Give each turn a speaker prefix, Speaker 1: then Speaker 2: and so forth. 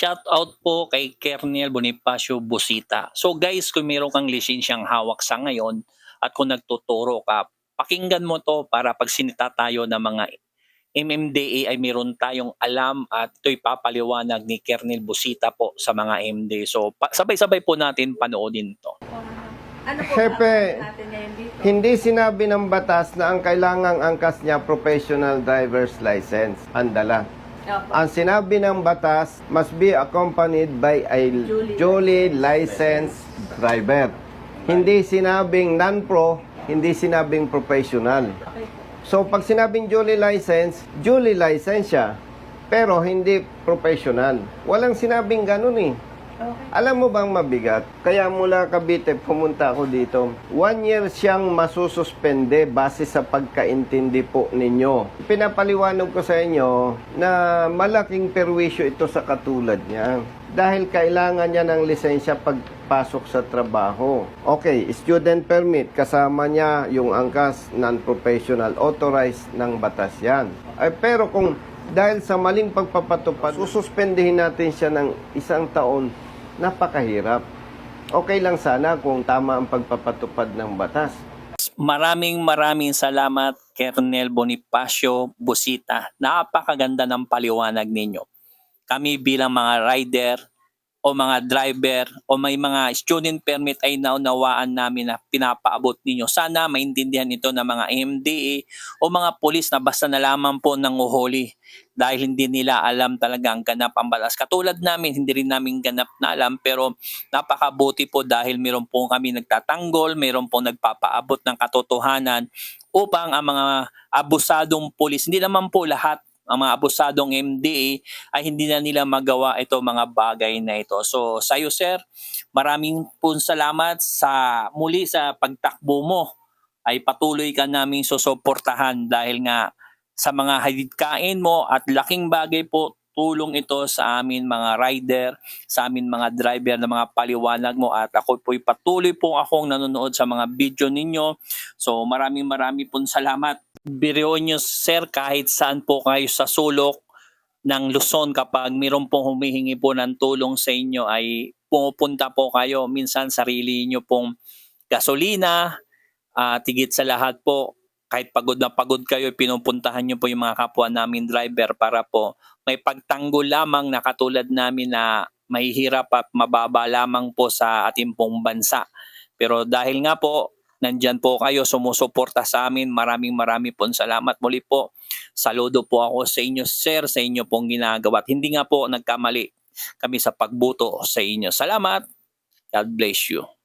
Speaker 1: shout out po kay Kernel Bonifacio Busita. So guys, kung meron kang lisensyang hawak sa ngayon at kung nagtuturo ka, pakinggan mo to para pag sinita tayo ng mga MMDA ay meron tayong alam at ito'y papaliwanag ni Kernel Busita po sa mga MD. So pa- sabay-sabay po natin panoodin to.
Speaker 2: Ano po
Speaker 3: Hepe? Hindi sinabi ng batas na ang kailangang angkas niya professional driver's license ang dala.
Speaker 2: Opo.
Speaker 3: Ang sinabi ng batas must be accompanied by a
Speaker 2: Duly
Speaker 3: duly licensed driver. Hindi sinabing non-pro, hindi sinabing professional.
Speaker 2: Okay po.
Speaker 3: So pag sinabing duly license, duly license siya. Pero hindi professional. Walang sinabing ganun eh.
Speaker 2: Okay.
Speaker 3: Alam mo bang mabigat? Kaya mula Cavite pumunta ako dito. One year siyang masususpende base sa pagkaintindi po ninyo. Pinapaliwanag ko sa inyo na malaking perwisyo ito sa katulad niya. Dahil kailangan niya ng lisensya pagpasok sa trabaho. Okay, student permit, kasama niya yung angkas non-professional authorized ng batas yan. Ay, pero kung dahil sa maling pagpapatupad, sususpendihin natin siya ng isang taon, napakahirap. Okay lang sana kung tama ang pagpapatupad ng batas.
Speaker 1: Maraming maraming salamat Kernel Bonifacio Busita. Napakaganda ng paliwanag ninyo. Kami bilang mga rider o mga driver o may mga student permit ay naunawaan namin na pinapaabot ninyo. Sana maintindihan ito ng mga MDA o mga polis na basta na lamang po ng uhuli dahil hindi nila alam talaga ang ganap ang batas. Katulad namin, hindi rin namin ganap na alam pero napakabuti po dahil meron po kami nagtatanggol, meron po nagpapaabot ng katotohanan upang ang mga abusadong pulis, hindi naman po lahat ang mga abusadong MDA ay hindi na nila magawa ito mga bagay na ito. So sa iyo sir, maraming po salamat sa muli sa pagtakbo mo ay patuloy ka naming susuportahan dahil nga sa mga halikain mo at laking bagay po tulong ito sa amin mga rider, sa amin mga driver na mga paliwanag mo at ako po'y patuloy po akong nanonood sa mga video ninyo. So maraming maraming po salamat. Biruin nyo sir kahit saan po kayo sa sulok ng Luzon kapag mayroon pong humihingi po ng tulong sa inyo ay pumupunta po kayo. Minsan sarili nyo pong gasolina, at higit sa lahat po kahit pagod na pagod kayo, pinupuntahan nyo po yung mga kapwa namin driver para po may pagtanggol lamang na katulad namin na mahihirap at mababa lamang po sa ating pong bansa. Pero dahil nga po, nandyan po kayo, sumusuporta sa amin. Maraming maraming po salamat muli po. Saludo po ako sa inyo, sir, sa inyo pong ginagawa. At hindi nga po nagkamali kami sa pagbuto sa inyo. Salamat. God bless you.